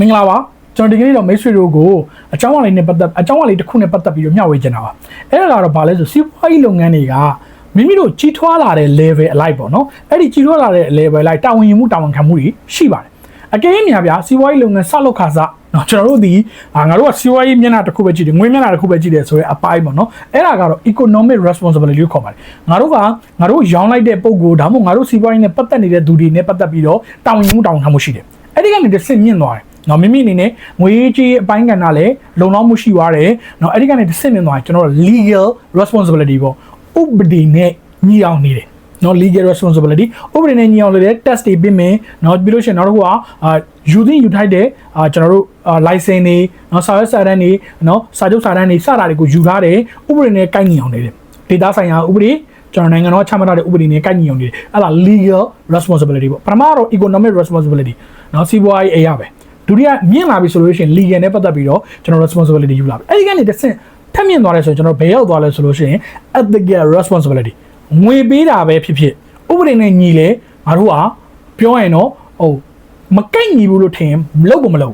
မင်္ဂလာပါကျွန်တော်ဒီကနေ့တော့မိတ်ဆွေတို့ကိုအကြောင်းအရာလေးနဲ့ပတ်သက်အကြောင်းအရာလေးတစ်ခုနဲ့ပတ်သက်ပြီးတော့မျှဝေချင်တာပါအဲ့ဒါကတော့ဘာလဲဆိုစီးပွားရေးလုပ်ငန်းတွေကမိမိတို့ကြီးထွားလာတဲ့ level အလိုက်ပေါ့နော်အဲ့ဒီကြီးထွားလာတဲ့ level အလိုက်တာဝန်ယူမှုတာဝန်ခံမှုတွေရှိပါတယ်အကယ်၍များဗျာစီးပွားရေးလုပ်ငန်းစလုပ်ခါစားနော်ကျွန်တော်တို့ဒီအာငါတို့ကစီးပွားရေးမျက်နှာတစ်ခုပဲကြည့်တယ်ငွေမျက်နှာတစ်ခုပဲကြည့်တယ်ဆိုရဲအပိုင်းပေါ့နော်အဲ့ဒါကတော့ economic responsibility လို့ခေါ်ပါတယ်ငါတို့ကငါတို့ရောင်းလိုက်တဲ့ပုံကိုဒါမှမဟုတ်ငါတို့စီးပွားရေးနဲ့ပတ်သက်နေတဲ့သူတွေနဲ့ပတ်သက်ပြီးတော့တာဝန်ယူမှုတာဝန်ခံမှုရှိတယ်အဲ့ဒီကနေတစ်ဆင့်မြင့်သွားတယ် နော်မိမိအနေနဲ့ငွေကြီးအပိုင်းကဏ္ဍလည်းလုံလောက်မှုရှိသွားတယ်နော်အဲ့ဒီကနေတစ်ဆင့်မြင့်သွားရင်ကျွန်တော်တို့ legal responsibility ပေါ့ဥပဒေနဲ့ညီအောင်နေတယ်နော် legal responsibility ဥပဒေနဲ့ညီအောင်လည်း test တွေပြင်မယ်နော်ပြီးလို့ရှိရင်နောက်တစ်ခုကအာယူသိယူထိုက်တဲ့အာကျွန်တော်တို့အာ license တွေနော်စာရွက်စာတမ်းတွေနော်စာချုပ်စာတမ်းတွေစတာတွေကိုယူထားတယ်ဥပဒေနဲ့ကိုက်ညီအောင်နေတယ်ဒေတာဆိုင်ရာဥပဒေကျွန်တော်နိုင်ငံတော်ချမှတ်ထားတဲ့ဥပဒေနဲ့ကိုက်ညီအောင်နေတယ်အဲ့ဒါ legal responsibility ပေါ့ပထမတော့ economic responsibility နော်စီးပွားရေးအရာပဲ ဒုတိယမြင့်လာပြီဆိုလို့ရှိရင် legal နဲ့ပတ်သက်ပြီးတော့ကျွန်တော် responsibility ယူလာပြီအဲ့ဒီကနေတစ်ဆင့်ထပ်မြင့်သွားတယ်ဆိုရင်ကျွန်တော်ဘယ်ရောက်သွားလဲဆိုလို့ရှိရင် ethical responsibility ငွေပေးတာပဲဖြစ်ဖြစ်ဥပဒေနဲ့ညီလေငါတို့ကပြောရင်တော့ဟိုမကိုက်ညီဘူးလို့ထင်ရင်မလုပ်ဘူးမလုပ်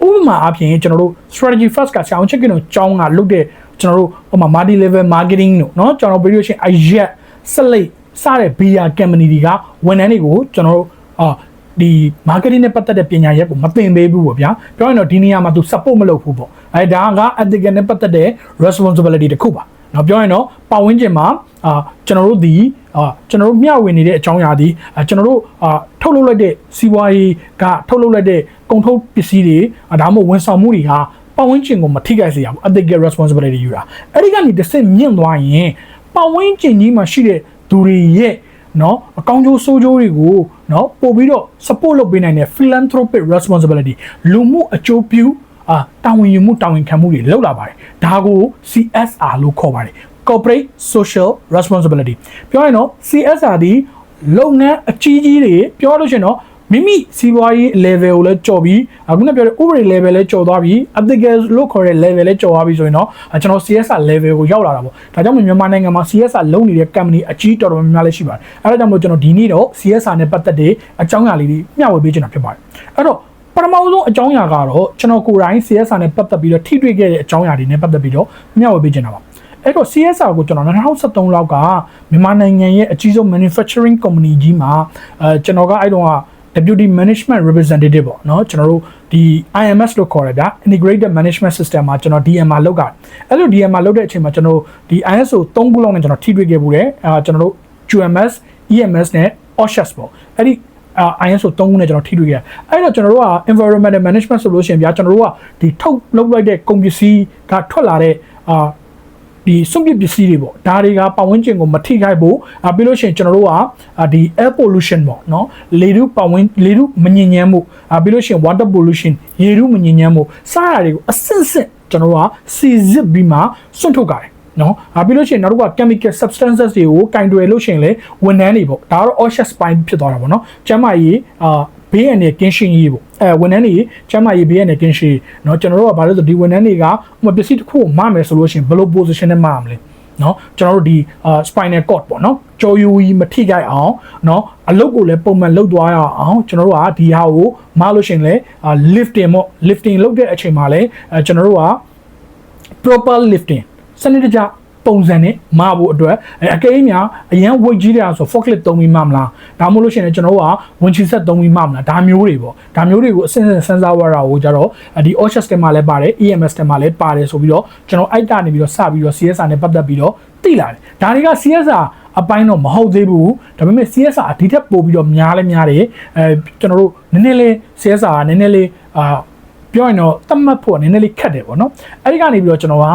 ဘူးဥပမာအဖြစ်ကျွန်တော်တို့ strategy first ကဆရာအောင်ချက်ကတော့ကြောင်းကလုပ်တဲ့ကျွန်တော်တို့ဟိုမှာ multi level marketing တို့เนาะကျွန်တော်ပြောလို့ရှိရင်အရက်ဆက်လက်စတဲ့ beer company တွေကဝန်ထမ်းတွေကိုကျွန်တော်တို့အာ ဒီ marketing နဲ့ပတ်သက်တဲ့ပညာရပ်ကိုမသင်ပေးဘူးပေါ့ဗျာပြောရင်တော့ဒီနေရာမှာ तू support မလုပ်ဘူးပေါ့အဲဒါက ethical နဲ့ပတ်သက်တဲ့ responsibility တစ်ခုပါနော်ပြောရင်တော့ပတ်ဝန်းကျင်မှာအာကျွန်တော်တို့ဒီအာကျွန်တော်တို့မျှဝေနေတဲ့အကြောင်းအရာဒီကျွန်တော်တို့အာထုတ်လုပ်လိုက်တဲ့စီးပွားရေးကထုတ်လုပ်လိုက်တဲ့ကုန်ထုတ်ပစ္စည်းတွေဒါမှမဟုတ်ဝန်ဆောင်မှုတွေဟာပတ်ဝန်းကျင်ကိုမထိခိုက်စေရဘူး ethical responsibility ယူတာအဲ့ဒီကနေတစ်ဆင့်မြင့်သွားရင်ပတ်ဝန်းကျင်ကြီးမှာရှိတဲ့သူတွေရဲ့ နော်အကောင်းကျိုးဆိုးကျိုးတွေကိုနော်ပို့ပြီးတော့ support လုပ်ပေးနိုင်တဲ့ philanthropic responsibility လူမှုအကျိုးပြုအာတာဝန်ယူမှုတာဝန်ခံမှုတွေလောက်လာပါတယ်ဒါကို CSR လို့ခေါ်ပါတယ် corporate social responsibility ပြောရင်တော့ CSR ဒီလုပ်ငန်းအကြီးကြီးတွေပြောလို့ရှိရင်တော့ မိမိစီးပွားရေး level ကိုလည်းကြော်ပြီးအခုနပြောတဲ့ဥပဒေ level လည်းကြော်သွားပြီး ethical လို့ခေါ်တဲ့ level လည်းကြော်သွားပြီးဆိုရင်တော့ကျွန်တော် CSR level ကိုရောက်လာတာပေါ့ဒါကြောင့်မြန်မာနိုင်ငံမှာ CSR လုပ်နေတဲ့ company အကြီးတော်တော်များများလည်းရှိပါတယ်အဲဒါကြောင့်မို့ကျွန်တော်ဒီနေ့တော့ CSR နဲ့ပတ်သက်တဲ့အကြောင်းအရာလေးတွေမျှဝေပေးချင်တာဖြစ်ပါတယ်အဲ့တော့ပထမဆုံးအကြောင်းအရာကတော့ကျွန်တော်ကိုယ်တိုင် CSR နဲ့ပတ်သက်ပြီးတော့ထိတွေ့ခဲ့တဲ့အကြောင်းအရာတွေနဲ့ပတ်သက်ပြီးတော့မျှဝေပေးချင်တာပါအဲ့တော့ CSR ကိုကျွန်တော်2013လောက်ကမြန်မာနိုင်ငံရဲ့အကြီးဆုံး manufacturing company ကြီးမှာအဲကျွန်တော်ကအဲ့တုန်းက deputy management representative ပေါ့เนาะကျွန်တော်တို့ဒီ IMS လို့ခေါ်ရဗျာ integrated management system မှာကျွန်တော် DMR လောက်တာအဲ့လို DMR လောက်တဲ့အချိန်မှာကျွန်တော်ဒီ ISO 3ခုလောက်နဲ့ကျွန်တော်ထိတွေ့ခဲ့ပူတယ်အာကျွန်တော်တို့ QMS EMS နဲ့ OSHAS ပေါ့အဲ့ဒီအာ ISO 3ခုနဲ့ကျွန်တော်ထိတွေ့ခဲ့အဲ့တော့ကျွန်တော်တို့က environmental management ဆိုလို့ရှိရင်ဗျာကျွန်တော်တို့ကဒီထုတ်လုပ်လိုက်တဲ့ကုန်ပစ္စည်းကထွက်လာတဲ့အာ ဒီစွန့်ပစ်ပစ္စည်းတွေပေါ့ဒါတွေကပတ်ဝန်းကျင်ကိုမထိခိုက်ဘူးအပြီးလို့ရှိရင်ကျွန်တော်တို့ကအာဒီ air pollution ပေါ့နော်လေထုပတ်ဝန်းလေထုမညစ်ညမ်းမှုအပြီးလို့ရှိရင် water pollution ရေထုမညစ်ညမ်းမှုစတာတွေကိုအစစ်စစ်ကျွန်တော်တို့ကစီစစ်ပြီးမှစွန့်ထုတ်ကြတယ်နော်အပြီးလို့ရှိရင်နောက်တစ်ခုက chemical substances တွေကိုကင်တွယ်လို့ရှိရင်လေဝန်ထမ်းတွေပေါ့ဒါကတော့ OSHA spine ဖြစ်သွားတာပေါ့နော်ကျန်းမာရေးအာ ဘေးရန်နဲ့ကင်းရှင်းရေးပေါ့အဲဝန်ထမ်းတွေကျန်းမာရေးဘေးရန်နဲ့ကင်းရှင်းเนาะကျွန်တော်တို့ကဘာလို့ဆိုဒီဝန်ထမ်းတွေကဥပမာပစ္စည်းတစ်ခုကိုမမယ်ဆိုလို့ရှိရင်ဘယ်လို position နဲ့မရမလဲเนาะကျွန်တော်တို့ဒီအာ spinal cord ပေါ့เนาะကြော်ယူကြီးမထိခိုက်အောင်เนาะအလုပ်ကိုလည်းပုံမှန်လုပ်သွားရအောင်ကျွန်တော်တို့ကဒီဟာကိုမလို့ရှိရင်လည်း lifting ပေါ့ lifting လုပ်တဲ့အချိန်မှာလည်းအဲကျွန်တော်တို့က proper lifting စနစ်တကျ ပုံစံနဲ့မဖို့အတွက်အဲအကယ်၍များအရန် weight ကြီးတယ်ဆို forklift သုံးပြီးမမလားဒါမှမဟုတ်လို့ရှိရင်ကျွန်တော်တို့ကဝင်ချီဆက်သုံးပြီးမမလားဒါမျိုးတွေပေါ့ဒါမျိုးတွေကိုအစင်းစင်စဉ်းစားရတာကိုကြတော့ဒီ OSHA system မှာလည်းပါတယ် EMS system မှာလည်းပါတယ်ဆိုပြီးတော့ကျွန်တော်အိုက်တာနေပြီးတော့စပြီးတော့ CSR နဲ့ပတ်သက်ပြီးတော့သိလာတယ်ဒါတွေက CSR အပိုင်းတော့မဟုတ်သေးဘူးဒါပေမဲ့ CSR ဒီထက်ပိုပြီးတော့များလဲများတယ်အဲကျွန်တော်တို့နည်းနည်းလေး CSR နည်းနည်းလေးအာ ပြောရင်တော့တတ်မှတ်ဖို့နည်းနည်းလေးခက်တယ်ပေါ့နော်အဲ့ဒီကနေပြီးတော့ကျွန်တော်က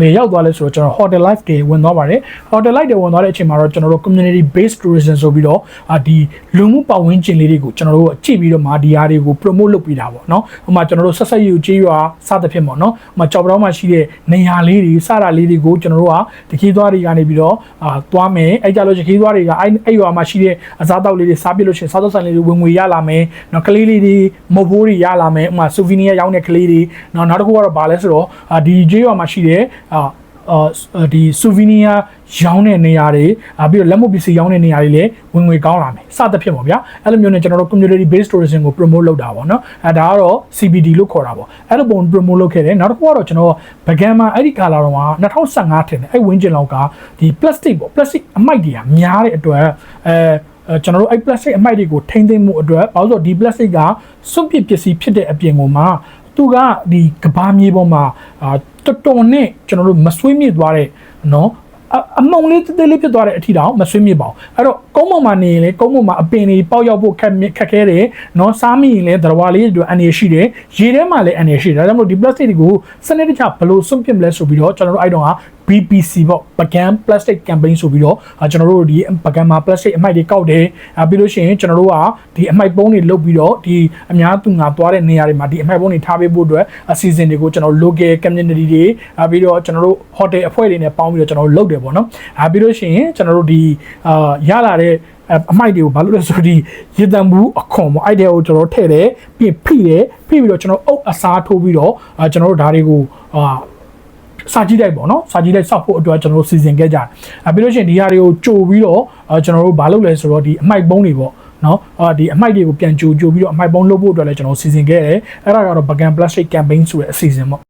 ဘယ်ရောက်သွားလဲဆိုတော့ကျွန်တော် hotel life တွေဝင်သွားပါတယ် hotel life တွေဝင်သွားတဲ့အချိန်မှာတော့ကျွန်တော်တို့ community based tourism ဆိုပြီးတော့အာဒီလူမှုပတ်ဝန်းကျင်လေးတွေကိုကျွန်တော်တို့ကြည့်ပြီးတော့မာဒီယာတွေကို promote လုပ်ပေးတာပေါ့နော်ဟိုမှာကျွန်တော်တို့ဆက်ဆက်ယူကြေးရွာစသဖြင့်ပေါ့နော်ဟိုမှာကြောက်ပြောင်းမှာရှိတဲ့နေရာလေးတွေစတာလေးတွေကိုကျွန်တော်တို့ကတခီးသွားတွေကနေပြီးတော့အာသွားမယ်အဲ့ကြလို့တခီးသွားတွေကအဲ့အဲ့ရွာမှာရှိတဲ့အစားတောက်လေးတွေစားပြလို့ရှိရင်စားတောက်ဆိုင်လေးတွေဝင်ငွေရလာမယ်နော်ကလေးလေးတွေမုတ်ဘိုးတွေရလာမယ်ဟိုမှာ souvenir ရောင်းတဲ့ကလေးတွေနော်နောက်တစ်ခုကတော့ဗာလဲဆိုတော့အာဒီကြေးရွာမှာရှိတဲ့အာအာဒီ souvenir ရောင်းတဲ့နေရာတွေအာပြီးတော့လက်မှုပစ္စည်းရောင်းတဲ့နေရာတွေလည်းဝင်ငွေကောင်းလာမယ်စသဖြင့်ပေါ့ဗျာအဲ့လိုမျိုးနဲ့ကျွန်တော်တို့ community based tourism ကို promote လုပ်တာပေါ့နော်အဲဒါကတော့ CBD လို့ခေါ်တာပေါ့အဲ့လိုပုံ promote လုပ်ခဲ့တယ်နောက်တစ်ခုကတော့ကျွန်တော်ဗဂန်မှာအဲ့ဒီကာလာတော့က2015ထင်တယ်အဲ့ဝင်းကျင်လောက်ကဒီ plastic ပေါ့ plastic အမိုက်တွေကများတဲ့အတွက်အဲအဲ ကျွန်တော်တို့အဲ့ plastic အမိုက်တွေကိုထိမ့်သိမ်းမှုအတွက်ဘာလို့ဆိုတော့ဒီ plastic ကစွန့်ပစ်ပစ္စည်းဖြစ်တဲ့အပြင်ကိုမှသူကဒီကဘာမြေပေါ်မှာအာတော်တော်နဲ့ကျွန်တော်တို့မဆွေးမြေ့သွားတဲ့နော် အအမုံလေးတေးသေးလေးဖြစ်သွားတဲ့အထီတောင်မဆွေးမြေ့ပါဘူးအဲ့တော့ကုန်းပေါ်မှာနေရင်လေကုန်းပေါ်မှာအပင်တွေပေါက်ရောက်ဖို့ခက်မြခက်ခဲတယ်နော်စားမိရင်လည်းသရဝါလေးတွေအန်ရရှိတယ်ရေထဲမှာလည်းအန်ရရှိတယ်ဒါကြောင့်မို့ဒီ plastic တွေကိုစနစ်တကျဘယ်လိုစွန့်ပစ်မလဲဆိုပြီးတော့ကျွန်တော်တို့အဲ့တော့က BPC ပေါ့ပကံ plastic campaign ဆိုပြီးတော့အာကျွန်တော်တို့ဒီပကံမှာ plastic အမိုက်တွေကောက်တယ်အာပြီးလို့ရှိရင်ကျွန်တော်တို့ကဒီအမိုက်ပုံးတွေလုတ်ပြီးတော့ဒီအများသူငါသွားတဲ့နေရာတွေမှာဒီအမိုက်ပုံးတွေထားပေးဖို့အတွက်အစီအစဉ်တွေကိုကျွန်တော် local community တွေအာပြီးတော့ကျွန်တော်တို့ hotel အဖွဲ့တွေနဲ့ပေါင်းပြီးတော့ကျွန်တော်တို့လုပ်တယ်ပေါ့နော်အာပြီးလို့ရှိရင်ကျွန်တော်တို့ဒီအာရလာတဲ့အမိုက်တွေကိုဘာလို့လဲဆိုတော့ဒီရေတံဘူးအခွန်ပေါ့အဲ့တဲ့ကိုကျွန်တော်ထည့်တယ်ပြီးဖိတယ်ဖိပြီးတော့ကျွန်တော်အုပ်အစားထိုးပြီးတော့အာကျွန်တော်တို့ဓာတ်တွေကိုအာစာကြည့်လိုက်ပေါ့နော်စာကြည့်လိုက်စောက်ဖို့အတွက်ကျွန်တော်တို့စီစဉ်ခဲ့ကြတယ်အဲပြီးလို့ရှိရင်ဒီဟာတွေကိုကြိုပြီးတော့အာကျွန်တော်တို့ဘာလုပ်လဲဆိုတော့ဒီအမိုက်ပုံးတွေပေါ့နော်အာဒီအမိုက်တွေကိုပြန်ကြိုကြိုပြီးတော့အမိုက်ပုံးလုပ်ဖို့အတွက်လည်းကျွန်တော်စီစဉ်ခဲ့တယ်အဲ့ဒါကတော့ Bagan Plastic Campaign ဆိုတဲ့အစီအစဉ်ပေါ့